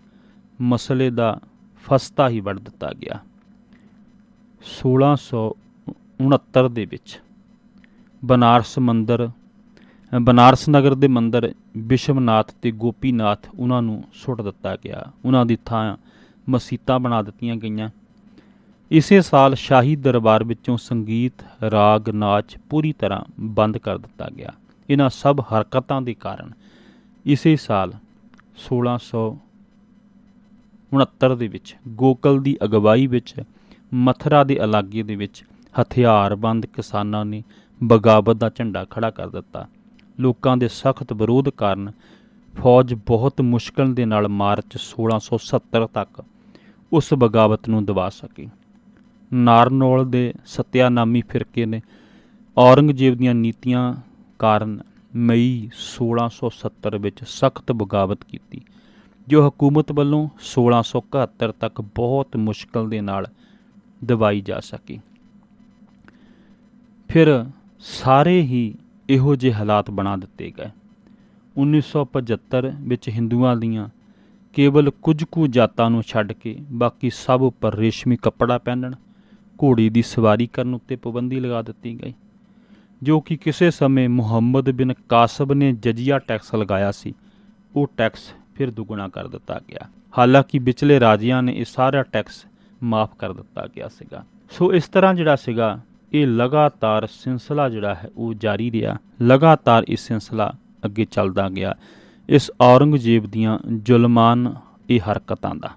ਮਸਲੇ ਦਾ ਫਸਤਾ ਹੀ ਵੱਢ ਦਿੱਤਾ ਗਿਆ। 1669 ਦੇ ਵਿੱਚ ਬਨਾਰਸ ਮੰਦਿਰ, ਬਨਾਰਸ ਨਗਰ ਦੇ ਮੰਦਿਰ ਵਿਸ਼ਵਨਾਥ ਤੇ ਗੋਪੀਨਾਥ ਉਹਨਾਂ ਨੂੰ ਸੁੱਟ ਦਿੱਤਾ ਗਿਆ। ਉਹਨਾਂ ਦੀ ਥਾਂ ਮਸੀਤਾਂ ਬਣਾ ਦਿੱਤੀਆਂ ਗਈਆਂ। ਇਸੇ ਸਾਲ ਸ਼ਾਹੀ ਦਰਬਾਰ ਵਿੱਚੋਂ ਸੰਗੀਤ, ਰਾਗ, ਨਾਚ ਪੂਰੀ ਤਰ੍ਹਾਂ ਬੰਦ ਕਰ ਦਿੱਤਾ ਗਿਆ। ਇਹਨਾਂ ਸਭ ਹਰਕਤਾਂ ਦੇ ਕਾਰਨ ਇਸੇ ਸਾਲ 1669 ਦੇ ਵਿੱਚ ਗੋਕਲ ਦੀ ਅਗਵਾਈ ਵਿੱਚ, ਮਥਰਾ ਦੇ ਇਲਾਕੇ ਦੇ ਵਿੱਚ ਹਥਿਆਰਬੰਦ ਕਿਸਾਨਾਂ ਨੇ ਬਗਾਵਤ ਦਾ ਝੰਡਾ ਖੜਾ ਕਰ ਦਿੱਤਾ। ਲੋਕਾਂ ਦੇ ਸਖਤ ਵਿਰੋਧ ਕਾਰਨ ਫੌਜ ਬਹੁਤ ਮੁਸ਼ਕਲ ਦੇ ਨਾਲ ਮਾਰਚ 1670 ਤੱਕ ਉਸ ਬਗਾਵਤ ਨੂੰ ਦਬਾ ਸਕੀ। ਨਾਰਨੌਲ ਦੇ ਸਤਿਆਨਾਮੀ ਫਿਰਕੇ ਨੇ ਔਰੰਗਜ਼ੇਬ ਦੀਆਂ ਨੀਤੀਆਂ ਕਾਰਨ ਮਈ 1670 ਵਿੱਚ ਸਖਤ ਬਗਾਵਤ ਕੀਤੀ, ਜੋ ਹਕੂਮਤ ਵੱਲੋਂ 1671 ਤੱਕ ਬਹੁਤ ਮੁਸ਼ਕਲ ਦੇ ਨਾਲ ਦਵਾਈ ਜਾ ਸਕੀ। ਫਿਰ ਸਾਰੇ ਹੀ ਇਹੋ ਜਿਹੇ ਹਾਲਾਤ ਬਣਾ ਦਿੱਤੇ ਗਏ। 1975 ਵਿੱਚ ਹਿੰਦੂਆਂ ਦੀਆਂ ਕੇਵਲ ਕੁਝ ਕੁ ਜਾਤਾਂ ਨੂੰ ਛੱਡ ਕੇ ਬਾਕੀ ਸਭ ਉੱਪਰ ਰੇਸ਼ਮੀ ਕੱਪੜਾ ਪਹਿਨਣ ਘੋੜੀ ਦੀ ਸਵਾਰੀ ਕਰਨ ਉੱਤੇ ਪਾਬੰਦੀ ਲਗਾ ਦਿੱਤੀ ਗਈ, ਜੋ ਕਿ ਕਿਸੇ ਸਮੇਂ ਮੁਹੰਮਦ ਬਿਨ ਕਾਸਬ ਨੇ ਜਜੀਆ ਟੈਕਸ ਲਗਾਇਆ ਸੀ। ਉਹ ਟੈਕਸ ਫਿਰ ਦੁੱਗਣਾ ਕਰ ਦਿੱਤਾ ਗਿਆ। ਹਾਲਾਂਕਿ ਵਿਚਲੇ ਰਾਜਿਆਂ ਨੇ ਇਹ ਸਾਰਾ ਟੈਕਸ ਮਾਫ ਕਰ ਦਿੱਤਾ ਗਿਆ ਸੀਗਾ। ਸੋ ਇਸ ਤਰ੍ਹਾਂ ਜਿਹੜਾ ਸੀਗਾ, ਇਹ ਲਗਾਤਾਰ ਸਿਲਸਿਲਾ ਜਿਹੜਾ ਹੈ, ਉਹ ਜਾਰੀ ਰਿਹਾ। ਲਗਾਤਾਰ ਇਹ ਸਿਲਸਿਲਾ ਅੱਗੇ ਚੱਲਦਾ ਗਿਆ। ਇਸ ਔਰੰਗਜ਼ੇਬ ਦੀਆਂ ਜ਼ੁਲਮਾਨ ਇਹ ਹਰਕਤਾਂ ਦਾ।